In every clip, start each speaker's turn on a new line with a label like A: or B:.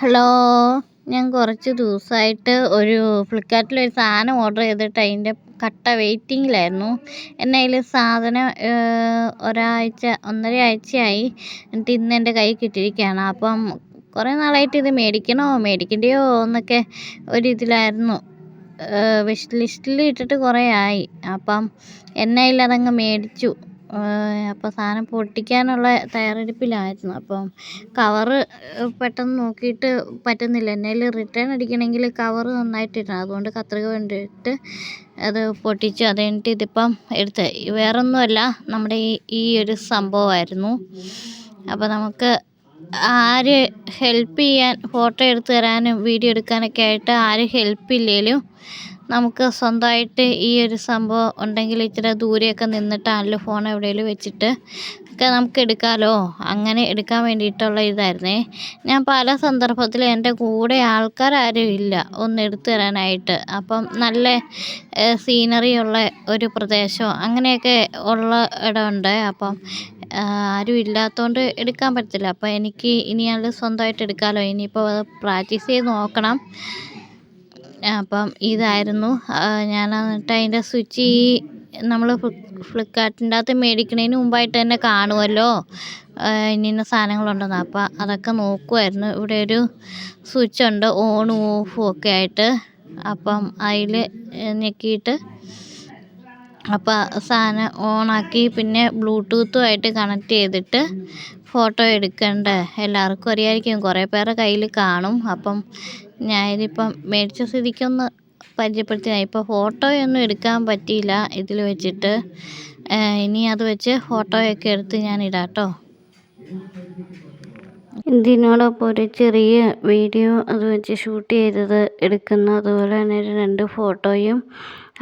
A: Hello ഞാൻ കുറച്ച് ദിവസമായിട്ട് ഒരു ഫ്ലിപ്കാർട്ടിൽ ഒരു സാധനം ഓർഡർ ചെയ്തിട്ട് അതിന്റെ കട്ട വെയിറ്റിങ്ങിലായിരുന്നു എന്നെ കയ്യിൽ സാധനം ഒരാഴ്ച ഒന്നര ആഴ്ചയായി എന്നിട്ട് ഇന്ന് എന്റെ കയ്യിൽ കിട്ടിയിരിക്കുകയാണ്. അപ്പം കുറേ നാളായിട്ട് ഇത് മേടിക്കണോ മേടിക്കേണ്ടയോ എന്നൊക്കെ ഒരിതിലായിരുന്നു വിഷ് ലിസ്റ്റിൽ ഇട്ടിട്ട് കുറേ ആയി. അപ്പം എന്നെ അതിലതങ്ങ് മേടിച്ചു. അപ്പോൾ സാധനം പൊട്ടിക്കാനുള്ള തയ്യാറെടുപ്പിലായിരുന്നു. അപ്പം കവറ് പെട്ടെന്ന് നോക്കിയിട്ട് പറ്റുന്നില്ല. എന്നേൽ റിട്ടേൺ അടിക്കണമെങ്കിൽ കവറ് നന്നായിട്ടിടണം. അതുകൊണ്ട് കത്രിക കൊണ്ടിട്ട് അത് പൊട്ടിച്ചു. അത് കഴിഞ്ഞിട്ട് ഇതിപ്പം എടുത്ത്. വേറൊന്നുമല്ല നമ്മുടെ ഈ ഈ ഒരു സംഭവമായിരുന്നു. അപ്പോൾ നമുക്ക് ആര് ഹെൽപ്പ് ചെയ്യാൻ ഫോട്ടോ എടുത്ത് തരാനും വീഡിയോ എടുക്കാനൊക്കെ ആയിട്ട് ആരും ഹെൽപ്പ് ഇല്ലെങ്കിലും നമുക്ക് സ്വന്തമായിട്ട് ഈ ഒരു സംഭവം ഉണ്ടെങ്കിൽ ഇച്ചിരി ദൂരെയൊക്കെ നിന്നിട്ടാണല്ലോ ഫോൺ എവിടെയെങ്കിലും വെച്ചിട്ട് ഒക്കെ നമുക്ക് എടുക്കാമല്ലോ അങ്ങനെ എടുക്കാൻ വേണ്ടിയിട്ടുള്ള ഇതായിരുന്നേ. ഞാൻ പല സന്ദർഭത്തിലും എന്റെ കൂടെ ആൾക്കാരാരും ഇല്ല ഒന്ന് എടുത്തു തരാനായിട്ട്. അപ്പം നല്ല സീനറി ഉള്ള ഒരു പ്രദേശം അങ്ങനെയൊക്കെ ഉള്ള ഇടമുണ്ട്. അപ്പം ആരും ഇല്ലാത്തതുകൊണ്ട് എടുക്കാൻ പറ്റത്തില്ല. അപ്പോൾ എനിക്ക് ഇനി അത് സ്വന്തമായിട്ട് എടുക്കാമല്ലോ ഇനിയിപ്പോൾ പ്രാക്ടീസ് ചെയ്ത് നോക്കണം. അപ്പം ഇതായിരുന്നു. ഞാൻ എന്നിട്ട് അതിന്റെ സ്വിച്ച് ഈ നമ്മൾ ഫ്ലിപ്കാർട്ടിന്റെ അകത്ത് മേടിക്കുന്നതിന് മുമ്പായിട്ട് തന്നെ കാണുമല്ലോ ഇന്ന സാധനങ്ങളുണ്ടെന്ന്. അപ്പം അതൊക്കെ നോക്കുമായിരുന്നു ഇവിടെ ഒരു സ്വിച്ച് ഉണ്ട് ഓണും ഓഫും ഒക്കെ ആയിട്ട്. അപ്പം അതിൽ ഞെക്കിയിട്ട് അപ്പോൾ സാധനം ഓണാക്കി പിന്നെ ബ്ലൂടൂത്തുമായിട്ട് കണക്ട് ചെയ്തിട്ട് ഫോട്ടോ എടുക്കണ്ടേ? എല്ലാവർക്കും അറിയായിരിക്കും. കുറേ പേരുടെ കയ്യിൽ കാണും. അപ്പം ഞാനിതിപ്പം മേടിച്ച സ്ഥിതിക്കൊന്ന് പരിചയപ്പെടുത്തിയതാണ് ഇപ്പോൾ ഫോട്ടോയൊന്നും എടുക്കാൻ പറ്റിയില്ല ഇതിൽ വെച്ചിട്ട്. ഇനി അത് വെച്ച് ഫോട്ടോയൊക്കെ എടുത്ത് ഞാൻ ഇടാം കേട്ടോ ഇതിനോടൊപ്പം ഒരു ചെറിയ വീഡിയോ അത് വെച്ച് ഷൂട്ട് ചെയ്തത് എടുക്കുന്ന അതുപോലെ തന്നെ രണ്ട് ഫോട്ടോയും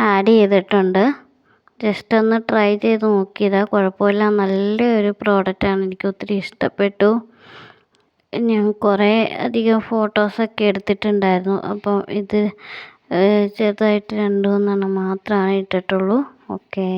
A: ആഡ് ചെയ്തിട്ടുണ്ട്. ജസ്റ്റ് ഒന്ന് ട്രൈ ചെയ്ത് നോക്കിയതാണ് കുഴപ്പമില്ല. നല്ലൊരു പ്രോഡക്റ്റാണ് എനിക്ക് ഒത്തിരി ഇഷ്ടപ്പെട്ടു. ഞാൻ കുറേ അധികം ഫോട്ടോസൊക്കെ എടുത്തിട്ടുണ്ടായിരുന്നു. അപ്പം ഇത് ചെറുതായിട്ട് രണ്ട് മൂന്നെണ്ണം മാത്രമാണ് ഇട്ടിട്ടുള്ളൂ. ഓക്കേ